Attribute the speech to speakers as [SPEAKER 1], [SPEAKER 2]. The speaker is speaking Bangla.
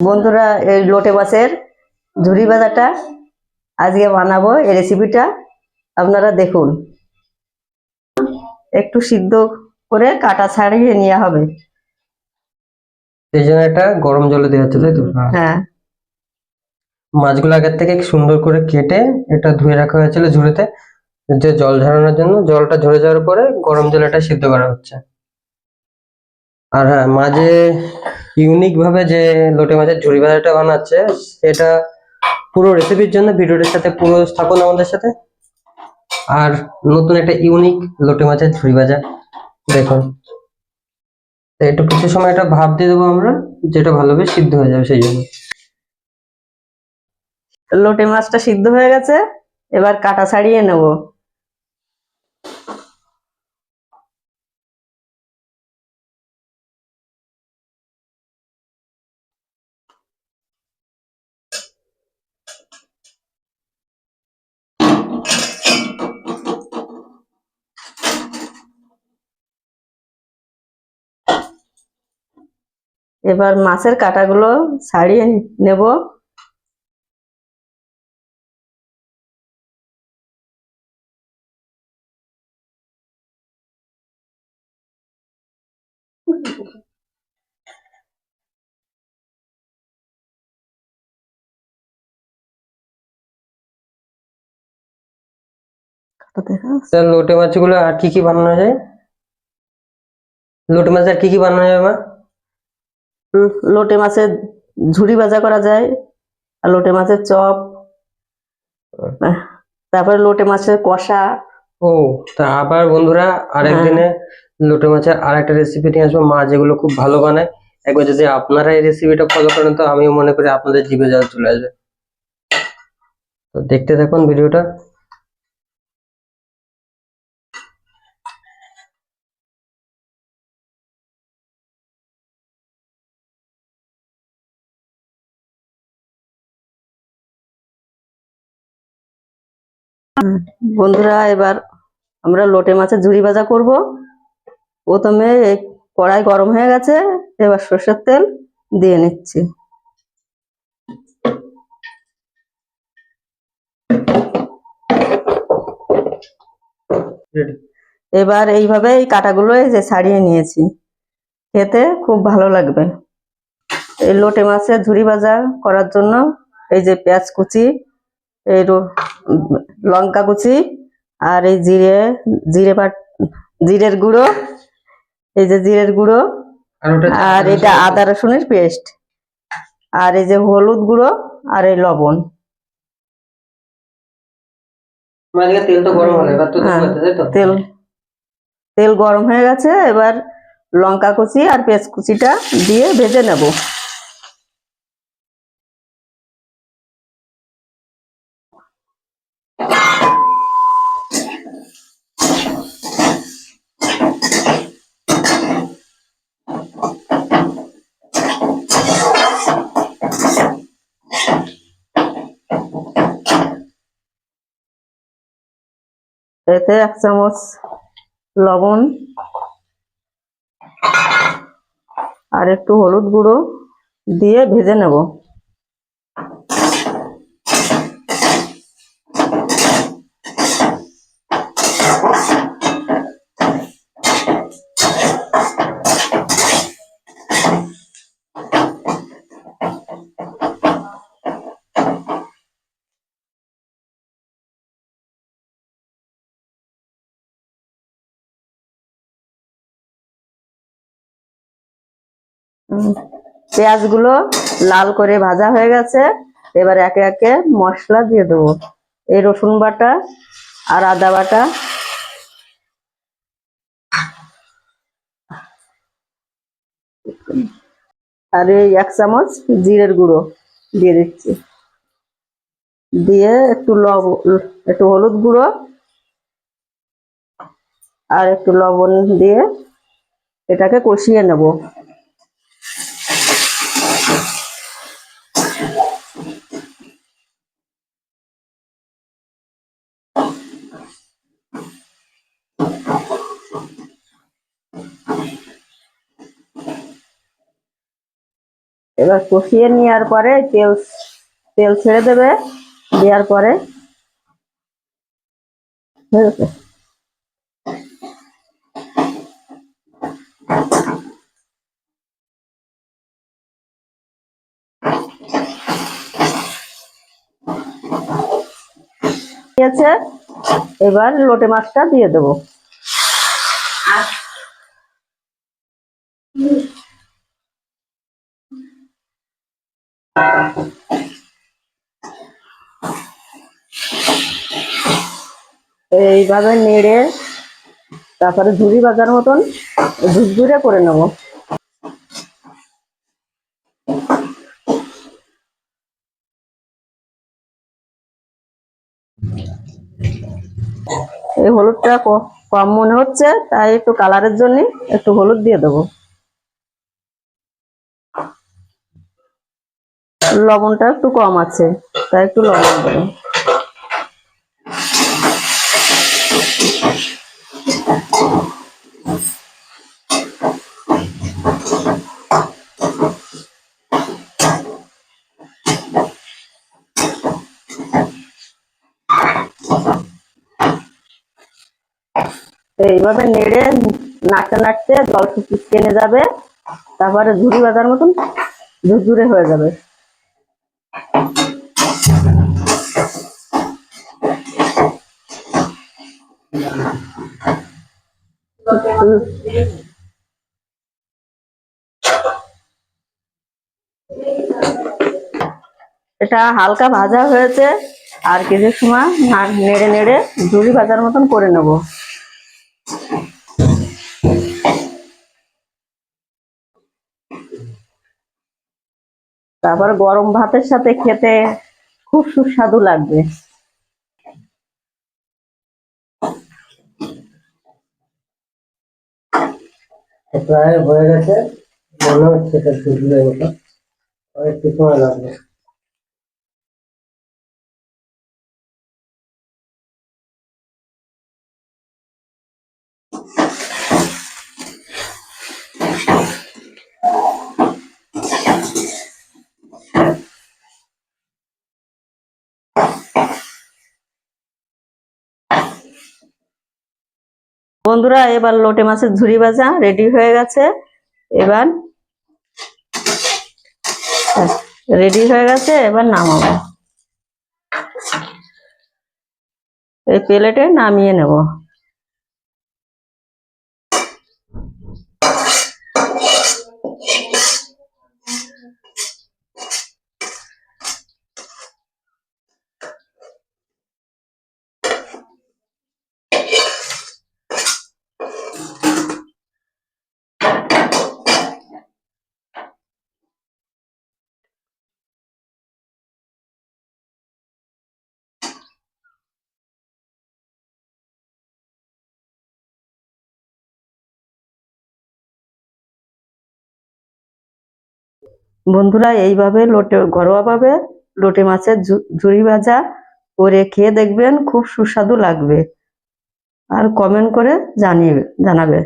[SPEAKER 1] বন্ধুরা এই লোটে মাছের ঝুরি ভাজাটা আজকে বানাবো এই রেসিপিটা আপনারা দেখুন। একটু সিদ্ধ করে কাটা ছাড়িয়ে নেওয়া হবে।
[SPEAKER 2] এই জন্য এটা গরম জলে দেওয়া হচ্ছে তাই তো?
[SPEAKER 1] হ্যাঁ।
[SPEAKER 2] মাছগুলো আগের থেকে সুন্দর করে কেটে এটা ধুয়ে রাখা হয়েছিল ঝুড়িতে। যে জল ঝরানোর জন্য জলটা ঝরে যাওয়ার পরে গরম জলে এটা সিদ্ধ করা হচ্ছে। আর হ্যাঁ মাঝে ইউনিক ভাবে যে লোটে মাছের ঝুড়ি ভাজাটা বানাচ্ছে, সেটা পুরো রেসিপির জন্য ভিডিওটির সাথে পুরো থাকুন আমাদের সাথে। আর নতুন একটা ইউনিক লোটে মাছের ঝুড়ি ভাজা, দেখুন। একটু কিছু সময় এটা ভাপ দিয়ে দেবো আমরা, যেটা ভালোভাবে সিদ্ধ হয়ে যাবে সেই জন্য।
[SPEAKER 1] লোটে মাছটা সিদ্ধ হয়ে গেছে, এবার কাটা ছাড়িয়ে নেব। এবার মাছের কাটাগুলো ছাড়িয়ে নেব। কাটা দেখা যাচ্ছে?
[SPEAKER 2] তা লোটে মাছগুলো আর কি কি বানানো যায়? লোটে মাছ আর কি কি বানানো যায় মা?
[SPEAKER 1] উম, লোটে মাছের ঝুড়ি ভাজা করা যায় আর লোটে মাছের চপ তারপরে লোটে মাছের কষা।
[SPEAKER 2] ও তা আবার বন্ধুরা আরেকদিনে লোটে মাছের আর একটা রেসিপি নিয়ে আসব। মা যেগুলো খুব ভালো বানায় একবার যদি আপনারা এই রেসিপিটা ফলো করেন তো আমিও মনে করি আপনাদের জিভে জল চলে আসবে। তো দেখতে থাকুন ভিডিওটা।
[SPEAKER 1] বন্ধুরা এবার আমরা লোটে মাছের ঝুড়ি ভাজা করব। প্রথমে কড়াই গরম হয়ে গেছে এবার সর্ষের তেল দিয়ে নিচ্ছি। এবার এইভাবে এই কাটাগুলো এই যে ছাড়িয়ে নিয়েছি। খেতে খুব ভালো লাগবে। এই লোটে মাছের ঝুড়ি ভাজা করার জন্য এই যে পেঁয়াজ কুচি এই লঙ্কা কুচি আর এই জিরে জিরে বাট জিরের গুঁড়ো এই যে জিরের গুঁড়ো
[SPEAKER 2] আর
[SPEAKER 1] এটা আদা রসুনের পেস্ট। আর এই যে হলুদ গুঁড়ো আর এই লবণ।
[SPEAKER 2] তেল
[SPEAKER 1] হ্যাঁ, তেল তেল গরম হয়ে গেছে এবার লঙ্কা কুচি আর পেঁয়াজ কুচিটা দিয়ে ভেজে নেব। এতে এক চামচ লবণ আর একটু হলুদ গুঁড়ো দিয়ে ভেজে নেব। পেঁয়াজগুলো লাল করে ভাজা হয়ে গেছে। এবার একে একে মশলা দিয়ে দেবো। এই রসুন বাটা আর আদা বাটা। আর এই এক চামচ জিরের গুঁড়ো দিয়ে দিচ্ছি। দিয়ে একটু লব, একটু হলুদ গুঁড়ো আর একটু লবণ দিয়ে এটাকে কষিয়ে নেব। এবার কষিয়ে নেওয়ার পরে তেল তেল ছেড়ে দেবে, দেওয়ার পরে দিয়েছে এবার লোটে মাছটা দিয়ে দেবো। এইভাবে নেড়ে তারপরে ঝুড়ি বাজার মতন ঝুরঝুরে করে নেব। এই হলুদটা কম মনে হচ্ছে, তাই একটু কালারের জন্য একটু হলুদ দিয়ে দেবো। লবণটা একটু কম আছে, তাই একটু লবণ দেবো। এইভাবে নেড়ে নাড়তে নাড়তে জল টেনে যাবে তারপরে ঝুড়ি বাজার মতন ঝুরঝুরে হয়ে যাবে। এটা হালকা ভাজা হয়েছে। আর কিছু সময় নেড়ে নেড়ে ঝুড়ি ভাজার মতন করে নেব। তারপর গরম ভাতের সাথে খেতে খুব সুস্বাদু লাগবে।
[SPEAKER 2] প্রায় হয়ে গেছে। মনে হচ্ছে একটু সময় লাগবে।
[SPEAKER 1] বন্ধুরা, এবার লোটে মাছের ঝুড়ি ভাজা রেডি হয়ে গেছে। এবার রেডি হয়ে গেছে, এবার নামাবো। এই প্লেটে নামিয়ে নেব। বন্ধুরা এইভাবে লোটে, ঘরোয়াভাবে লোটে মাছের ঝুড়ি ভাজা করে খেয়ে দেখবেন খুব সুস্বাদু লাগবে। আর কমেন্ট করে জানিয়ে, জানাবে।